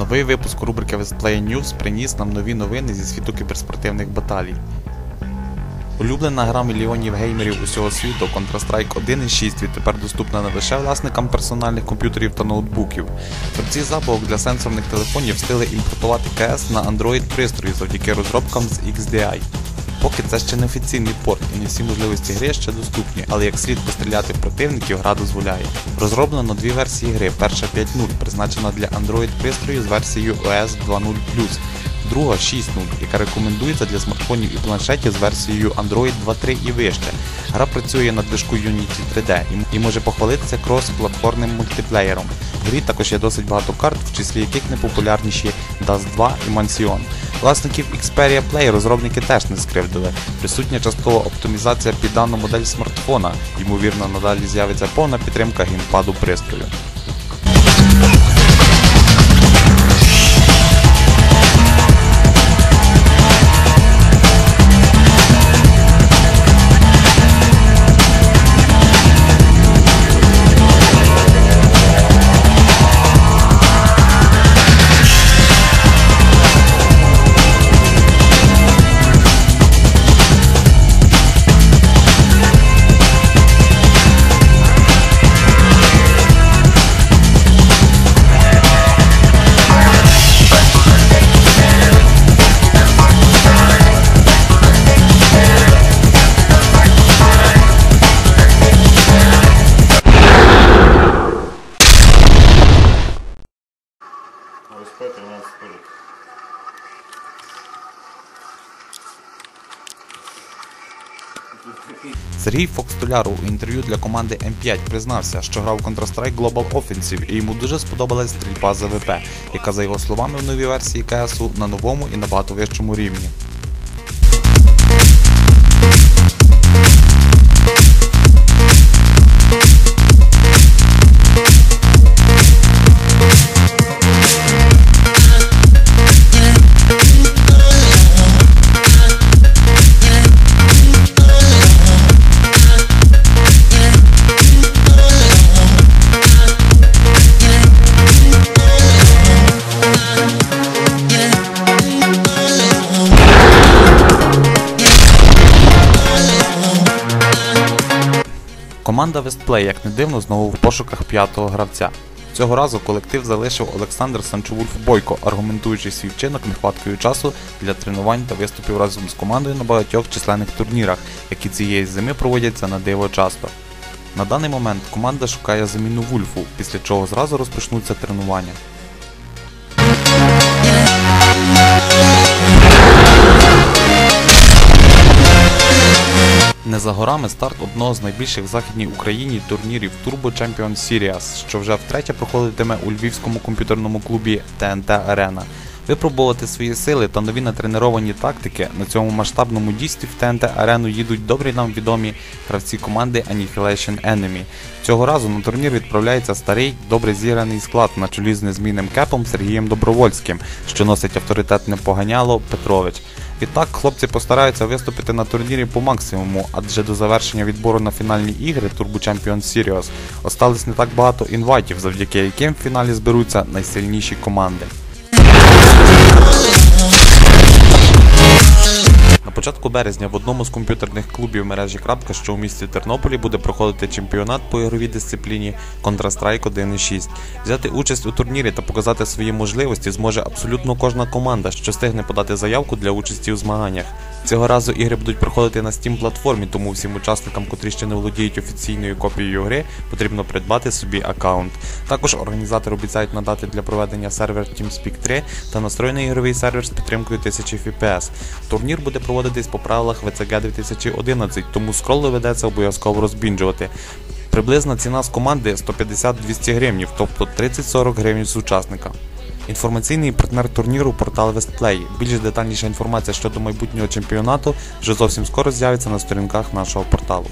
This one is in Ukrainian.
Новий випуск рубрики Westplay News приніс нам нові новини зі світу кіберспортивних баталій. Улюблена гра мільйонів геймерів усього світу Counter-Strike 1.6 відтепер доступна не лише власникам персональних комп'ютерів та ноутбуків. Творці забавок для сенсорних телефонів встигли імпортувати КС на Android пристрої завдяки розробкам з XDI. Поки це ще не офіційний порт і не всі можливості гри ще доступні, але як слід постріляти противників гра дозволяє. Розроблено дві версії гри. Перша 5.0 призначена для Android пристрою з версією OS 2.0 друга 6.0, яка рекомендується для смартфонів і планшетів з версією Android 2.3 і вище. Гра працює на движку Unity 3D і може похвалитися крос-платформним мультиплеєром. В грі також є досить багато карт, в числі яких найпопулярніші Dust 2 і Mansion. Власників Xperia Play розробники теж не скривдили. Присутня часткова оптимізація під дану модель смартфона. Ймовірно, надалі з'явиться повна підтримка геймпаду пристрою. Сергій Фокстоляру у інтерв'ю для команди М5 признався, що грав Counter-Strike Global Offensive і йому дуже сподобалась стрільба ЗВП, яка, за його словами, в новій версії КСУ на новому і набагато вищому рівні. Команда Вестплей, як не дивно, знову в пошуках п'ятого гравця. Цього разу колектив залишив Олександр Санчовульф Бойко, аргументуючи свій вчинок нехваткою часу для тренувань та виступів разом з командою на багатьох численних турнірах, які цієї зими проводяться на диво часто. На даний момент команда шукає заміну Вульфу, після чого зразу розпочнуться тренування. За горами старт одного з найбільших в Західній Україні турнірів Turbo Champion Series, що вже втретє проходитиме у львівському комп'ютерному клубі ТНТ Арена. Випробувати свої сили та нові натреновані тактики на цьому масштабному дійстві в ТНТ Арену їдуть добрі нам відомі гравці команди Annihilation Enemy. Цього разу на турнір відправляється старий, добре зіграний склад на чолі з незмінним кепом Сергієм Добровольським, що носить авторитетне поганяло Петрович. Відтак хлопці постараються виступити на турнірі по максимуму, адже до завершення відбору на фінальні ігри Turbo Champions Series осталось не так багато інвайтів, завдяки яким в фіналі зберуться найсильніші команди. Початку березня в одному з комп'ютерних клубів мережі Крапка, що у місті Тернополі, буде проходити чемпіонат по ігровій дисципліні Counter-Strike 1.6. Взяти участь у турнірі та показати свої можливості зможе абсолютно кожна команда, що встигне подати заявку для участі у змаганнях. Цього разу ігри будуть проходити на Steam платформі, тому всім учасникам, котрі ще не володіють офіційною копією гри, потрібно придбати собі аккаунт. Також організатори обіцяють надати для проведення сервер TeamSpeak 3 та настроєний ігровий сервер з підтримкою 1000 FPS. Турнір буде проводитись по правилах VCG 2011, тому скрол доведеться обов'язково розбінджувати. Приблизна ціна з команди 150-200 гривнів, тобто 30-40 гривень з учасника. Інформаційний партнер турніру портал Вестплей. Більш детальніша інформація щодо майбутнього чемпіонату вже зовсім скоро з'явиться на сторінках нашого порталу.